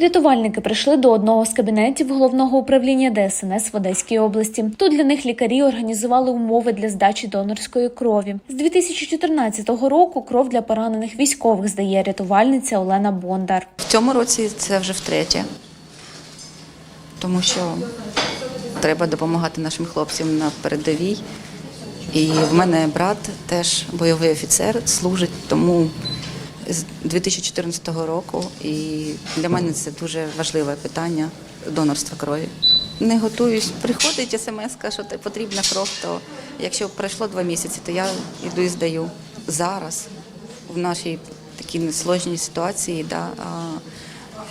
Рятувальники прийшли до одного з кабінетів головного управління ДСНС в Одеській області. Тут для них лікарі організували умови для здачі донорської крові. З 2014 року кров для поранених військових здає рятувальниця Олена Бондар. В цьому році це вже втретє, тому що треба допомагати нашим хлопцям на передовій. І в мене брат теж бойовий офіцер, служить, тому з 2014 року. І для мене це дуже важливе питання донорства крові. Не готуюсь. Приходить смс, що ти потрібна кров, то якщо пройшло два місяці, то я йду і здаю. Зараз в нашій такій несложній ситуації, да,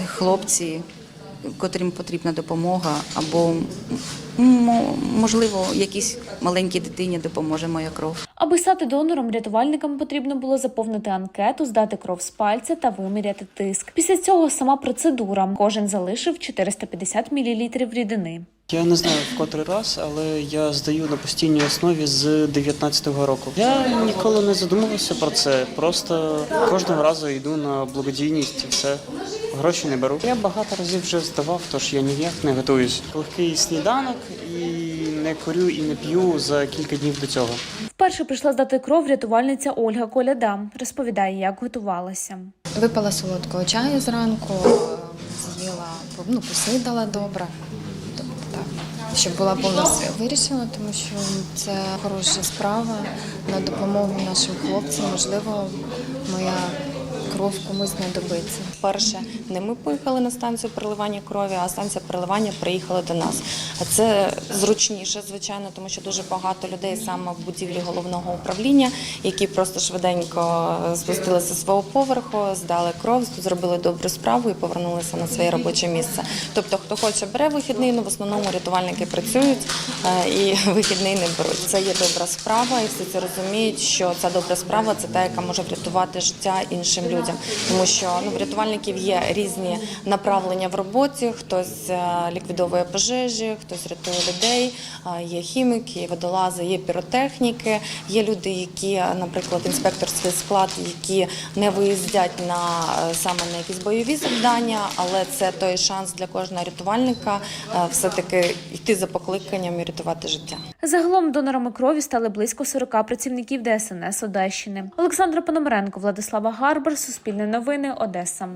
хлопці, котрим потрібна допомога, або можливо, якійсь маленькій дитині допоможе моя кров. Аби стати донором, рятувальникам потрібно було заповнити анкету, здати кров з пальця та виміряти тиск. Після цього сама процедура. Кожен залишив 450 мл рідини. Я не знаю в котрий раз, але я здаю на постійній основі з 19-го року. Я ніколи не задумувався про це. Просто кожного разу йду на благодійність і все. Гроші не беру. Я багато разів вже здавав, тож я ніяк не готуюсь. Легкий сніданок і не курю і не п'ю за кілька днів до цього. Вперше прийшла здати кров рятувальниця Ольга Коляда. Розповідає, як готувалася. Випила солодкого чаю зранку, з'їла, ну, поснідала добре. Так, щоб була повна сила. Вирішила, тому що це хороша справа на допомогу нашим хлопцям. Можливо, моя кров комусь знадобиться. Перше, не ми поїхали на станцію переливання крові, а станція переливання приїхала до нас. А це зручніше, звичайно, тому що дуже багато людей саме в будівлі головного управління, які просто швиденько спустилися з свого поверху, здали кров, зробили добру справу і повернулися на своє робоче місце. Тобто, хто хоче бере вихідний, ну в основному рятувальники працюють е, і вихідний не беруть. Це є добра справа, і всі це розуміють, що ця добра справа це та, яка може врятувати життя іншим людям, тому що ну в рятувальників є різні направлення в роботі. Хтось е, ліквідовує пожежі, хтось рятує людей. е, Є хіміки, водолази, є піротехніки. Є люди, які, наприклад, інспекторський склад, які не виїздять на е, саме на якісь бойові завдання, але це той шанс для кожного рятувальника все таки йти за покликанням і рятувати життя. Загалом донорами крові стали близько 40 працівників ДСНС Одещини. Олександра Пономаренко, Владислава Гарбар, Суспільне новини, Одеса.